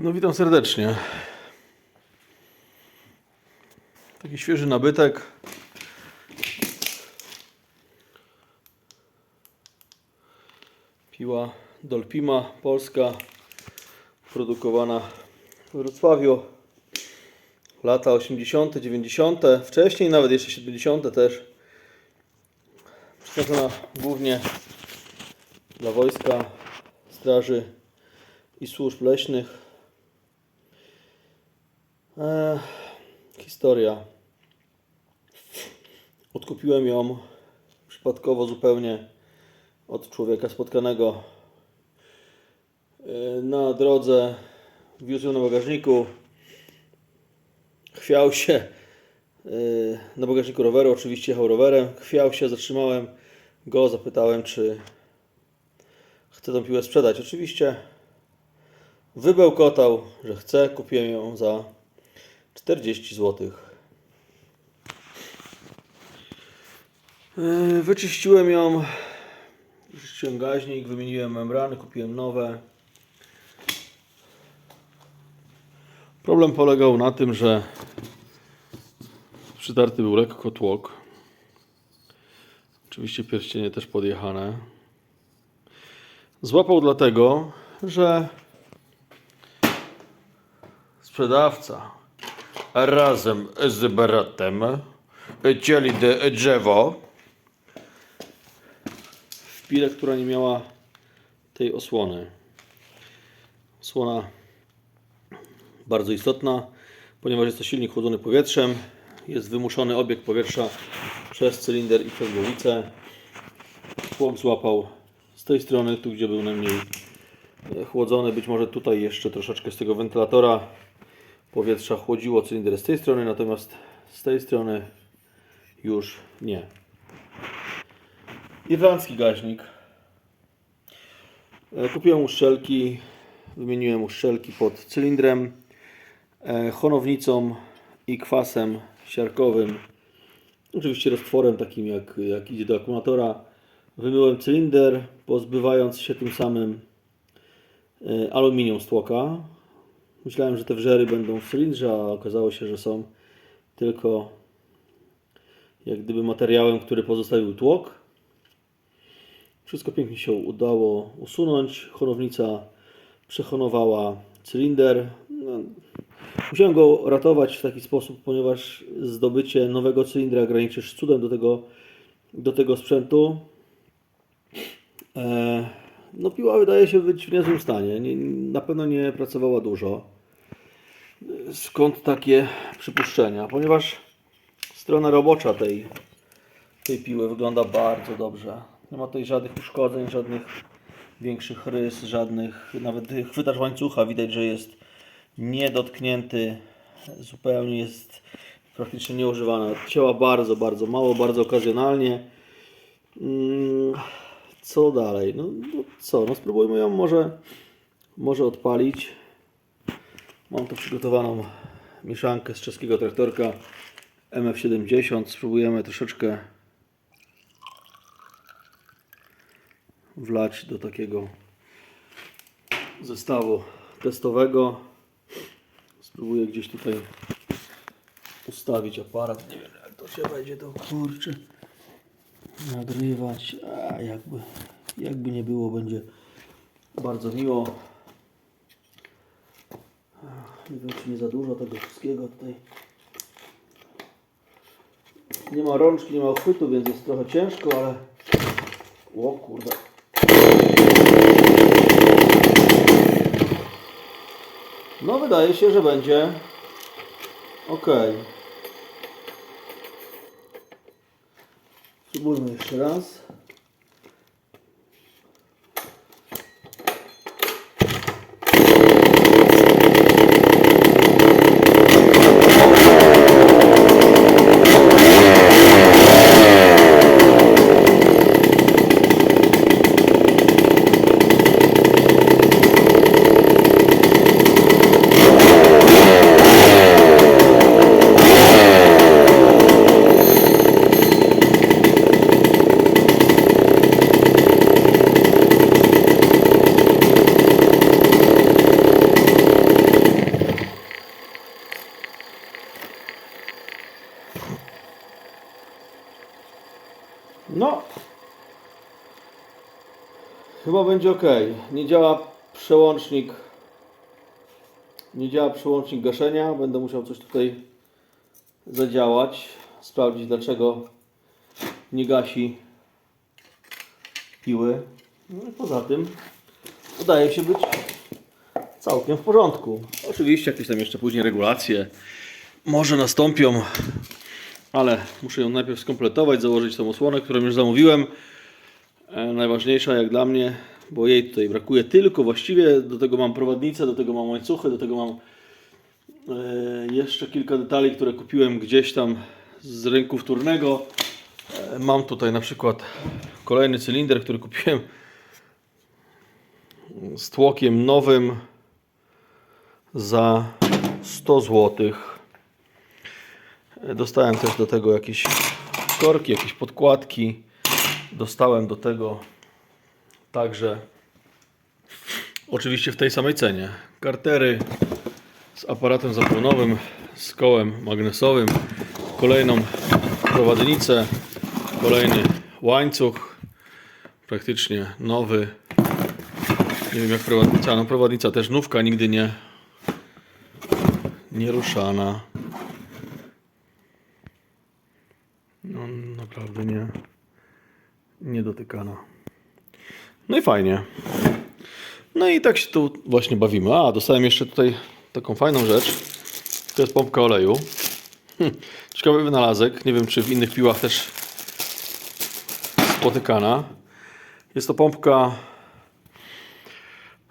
No witam serdecznie. Taki świeży nabytek. Piła Dolpima polska, produkowana w Wrocławiu. Lata 80., 90., wcześniej nawet jeszcze 70. też. Przeznaczona głównie dla wojska, straży i służb leśnych. Historia. Odkupiłem ją przypadkowo zupełnie od człowieka spotkanego eee, na drodze. Wiózł ją na bagażniku. Chwiał się eee, na bagażniku roweru, oczywiście jechał rowerem. Chwiał się, zatrzymałem go, zapytałem, czy chce tą piłę sprzedać. Oczywiście wybełkotał, że chce. Kupiłem ją za 40 zł. Yy, Wyczyściłem ją, wyczyściłem gaźnik, wymieniłem membrany, kupiłem nowe. Problem polegał na tym, że przytarty był lekko tłok. Oczywiście pierścienie też podjechane. Złapał dlatego, że sprzedawca razem z bratem cieli drzewo w która nie miała tej osłony. Osłona bardzo istotna, ponieważ jest to silnik chłodzony powietrzem. Jest wymuszony obieg powietrza przez cylinder i przez głowicę. Tłok złapał z tej strony, tu gdzie był najmniej chłodzony. Być może tutaj jeszcze troszeczkę z tego wentylatora powietrza chłodziło cylinder z tej strony, natomiast z tej strony już nie. Irlandzki gaźnik. E, Kupiłem uszczelki, wymieniłem uszczelki pod cylindrem, e, chonownicą i kwasem siarkowym. Oczywiście roztworem takim jak, jak idzie do akumulatora. Wymyłem cylinder, pozbywając się tym samym e, aluminium z tłoka. Myślałem, że te wrzery będą w cylindrze, a okazało się, że są tylko jak gdyby materiałem, który pozostawił tłok. Wszystko pięknie się udało usunąć. Chorownica przechonowała cylinder. No, musiałem go ratować w taki sposób, ponieważ zdobycie nowego cylindra graniczy z cudem do tego, do tego sprzętu. E, no piła wydaje się być w niezłym stanie. Nie, na pewno nie pracowała dużo. Skąd takie przypuszczenia? Ponieważ strona robocza tej, tej piły wygląda bardzo dobrze. Nie ma tutaj żadnych uszkodzeń, żadnych większych rys, żadnych, nawet chwytacz łańcucha widać, że jest niedotknięty, zupełnie jest praktycznie nieużywana. Ciała bardzo, bardzo mało, bardzo okazjonalnie. Mm, Co dalej? No, no co, no spróbujmy ją może, może odpalić. Mam tu przygotowaną mieszankę z czeskiego traktorka MF70. Spróbujemy troszeczkę wlać do takiego zestawu testowego. Spróbuję gdzieś tutaj ustawić aparat. Nie wiem jak to się będzie to kurczę nagrywać. A jakby, jakby nie było, będzie bardzo miło. Nie wiem, czy nie za dużo tego wszystkiego tutaj. Nie ma rączki, nie ma uchwytu, więc jest trochę ciężko, ale... O kurde. No wydaje się, że będzie ok. Spróbujmy jeszcze Chyba będzie ok. Nie działa przełącznik. Nie działa przełącznik gaszenia. Będę musiał coś tutaj zadziałać. Sprawdzić dlaczego nie gasi piły. No i poza tym wydaje się być całkiem w porządku. Oczywiście jakieś tam jeszcze później regulacje może nastąpią, ale muszę ją najpierw skompletować, założyć tą osłonę, którą już zamówiłem. E, Najważniejsza jak dla mnie, bo jej tutaj brakuje tylko właściwie, do tego mam prowadnicę, do tego mam łańcuchy, do tego mam e, jeszcze kilka detali, które kupiłem gdzieś tam z rynku wtórnego. E, Mam tutaj na przykład kolejny cylinder, który kupiłem z tłokiem nowym za 100 zł. Dostałem też do tego jakieś korki, jakieś podkładki. Dostałem do tego także oczywiście w tej samej cenie kartery z aparatem zapłonowym, z kołem magnesowym, kolejną prowadnicę, kolejny łańcuch, praktycznie nowy. Nie wiem jak prowadnica, no prowadnica też nówka, nigdy nie nie ruszana. No naprawdę nie nie dotykana. No i fajnie. No i tak się tu właśnie bawimy. A, dostałem jeszcze tutaj taką fajną rzecz. To jest pompka oleju. Hm, ciekawy wynalazek. Nie wiem, czy w innych piłach też spotykana. Jest to pompka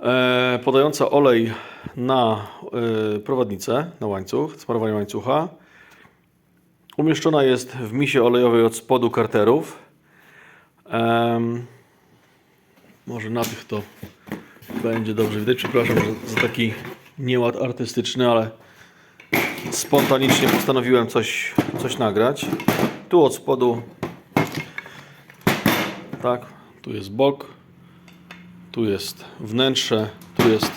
e, podająca olej na e, prowadnicę, na łańcuch, smarowanie łańcucha. Umieszczona jest w misie olejowej od spodu karterów. Em, może na tych to będzie dobrze widać. Przepraszam za, za taki nieład artystyczny, ale spontanicznie postanowiłem coś, coś nagrać. Tu od spodu, tak, tu jest bok, tu jest wnętrze, tu jest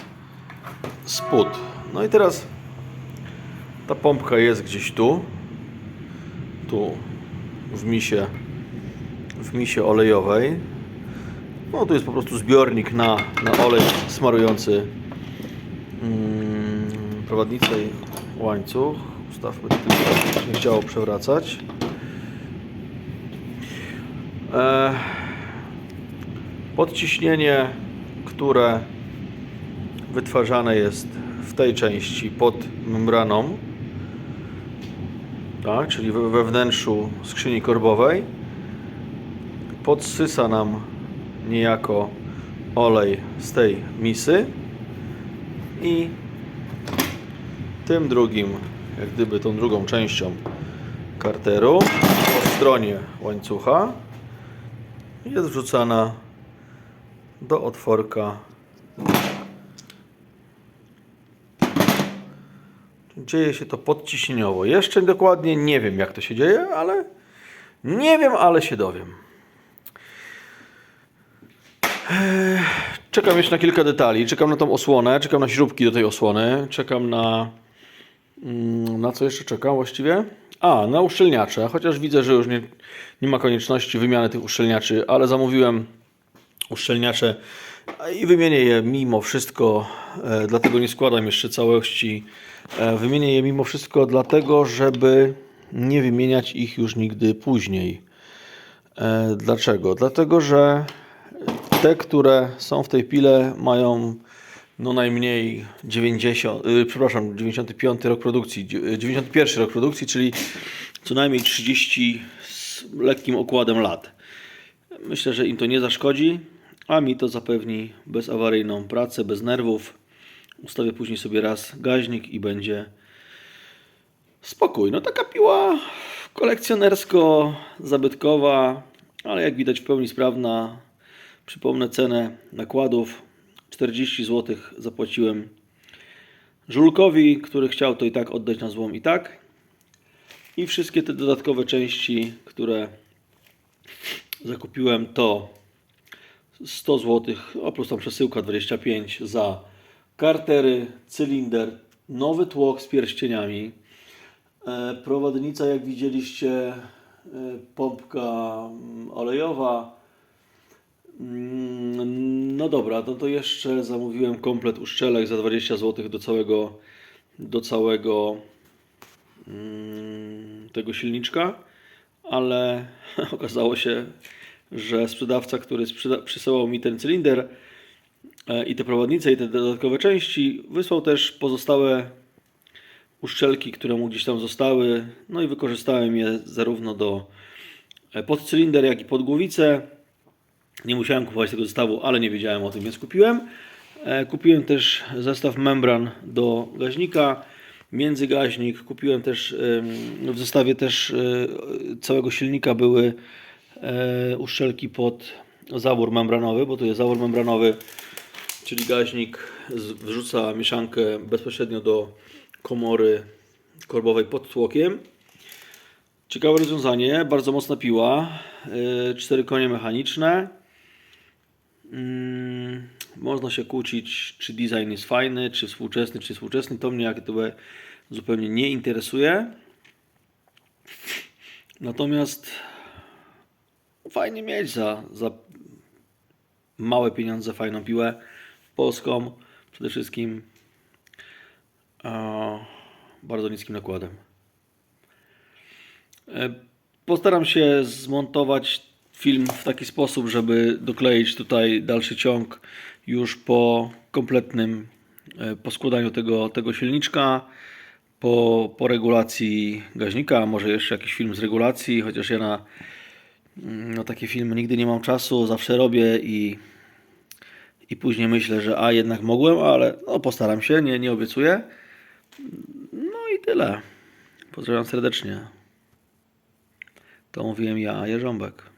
spód. No i teraz ta pompka jest gdzieś tu, tu w misie w misie olejowej. No tu jest po prostu zbiornik na, na olej smarujący mm, prowadnicę i łańcuch. Ustawmy żeby nie chciało przewracać. E, podciśnienie, które wytwarzane jest w tej części pod membraną, tak, czyli we, we wnętrzu skrzyni korbowej podsysa nam niejako olej z tej misy. I tym drugim, jak gdyby tą drugą częścią karteru po stronie łańcucha jest wrzucana do otworka. Dzieje się to podciśnieniowo. Jeszcze dokładnie nie wiem jak to się dzieje ale nie wiem ale się dowiem Czekam jeszcze na kilka detali. Czekam na tą osłonę, czekam na śrubki do tej osłony, czekam na. mm, Na co jeszcze czekam właściwie? A, na uszczelniacze. Chociaż widzę, że już nie, nie ma konieczności wymiany tych uszczelniaczy, ale zamówiłem uszczelniacze i wymienię je mimo wszystko. E, dlatego nie składam jeszcze całości. E, wymienię je mimo wszystko, dlatego żeby nie wymieniać ich już nigdy później. E, dlaczego? Dlatego, że te, które są w tej pile mają no najmniej 90, y, przepraszam, 95 rok produkcji, dzie- y, 91 rok produkcji, czyli co najmniej 30 z lekkim okładem lat. Myślę, że im to nie zaszkodzi, a mi to zapewni bezawaryjną pracę, bez nerwów. Ustawię później sobie raz gaźnik i będzie spokój. No taka piła kolekcjonersko-zabytkowa, ale jak widać w pełni sprawna. Przypomnę cenę nakładów. 40 zł zapłaciłem Żulkowi, który chciał to i tak oddać na złom i tak. I wszystkie te dodatkowe części, które zakupiłem to 100 zł, plus tam przesyłka 25 za kartery, cylinder, nowy tłok z pierścieniami, e, prowadnica jak widzieliście, e, pompka mm, olejowa, No dobra, no to jeszcze zamówiłem komplet uszczelek za 20 zł do całego, do całego mm, tego silniczka, ale okazało się, że sprzedawca, który sprzeda- przysyłał mi ten cylinder e, i te prowadnice i te dodatkowe części, wysłał też pozostałe uszczelki, które mu gdzieś tam zostały, no i wykorzystałem je zarówno do e, pod cylinder, jak i pod głowicę. Nie musiałem kupować tego zestawu, ale nie wiedziałem o tym, więc kupiłem. E, Kupiłem też zestaw membran do gaźnika, międzygaźnik. Kupiłem też w zestawie też e, całego silnika były e, uszczelki pod zawór membranowy, bo to jest zawór membranowy, czyli gaźnik wrzuca mieszankę bezpośrednio do komory korbowej pod tłokiem. Ciekawe rozwiązanie, bardzo mocna piła, cztery konie mechaniczne. Mm, Można się kłócić, czy design jest fajny, czy współczesny, czy współczesny. To mnie jak gdyby zupełnie nie interesuje. Natomiast fajnie mieć za, za małe pieniądze fajną piłę polską. Przede wszystkim a, bardzo niskim nakładem. E, Postaram się zmontować film w taki sposób, żeby dokleić tutaj dalszy ciąg już po kompletnym e, poskładaniu tego, tego silniczka, po, po regulacji gaźnika, może jeszcze jakiś film z regulacji, chociaż ja na, mm, na takie filmy nigdy nie mam czasu, zawsze robię i, i później myślę, że a jednak mogłem, ale no, postaram się, nie, nie obiecuję. No i tyle. Pozdrawiam serdecznie. To mówiłem ja, Jerząbek.